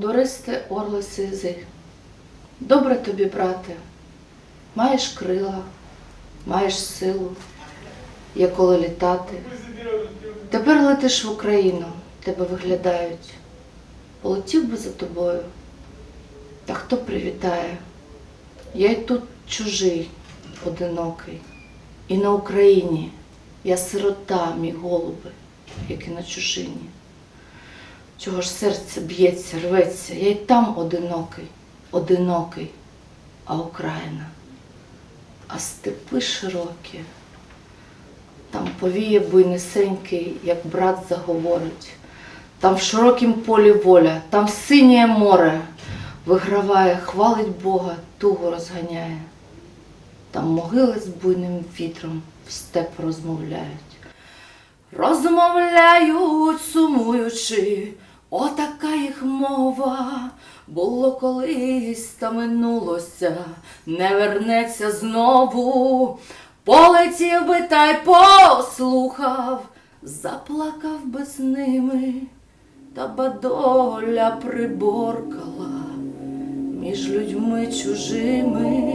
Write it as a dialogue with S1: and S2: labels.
S1: зітхнули сизи. Добре тобі, брате, маєш крила, маєш силу, є коли літати. Тепер летиш в Україну, тебе виглядають. Полетів би за тобою. Та хто привітає? Я й тут чужий, одинокий. І на Україні я сирота, мій голуби, як і на чужині. Чого ж серце б'ється, рветься, я й там одинокий, одинокий, а Україна, а степи широкі. Там повіє буйнисенький, як брат заговорить. Там в широкім полі воля, там синє море виграває, хвалить Бога, тугу розганяє. Там могили з буйним вітром в степ розмовляють. Розмовляють, сумуючи, отака їх мова. Було колись та минулося, не вернеться знову. Полетів би та й послухав, заплакав би з ними, та бадоля приборкала між людьми чужими.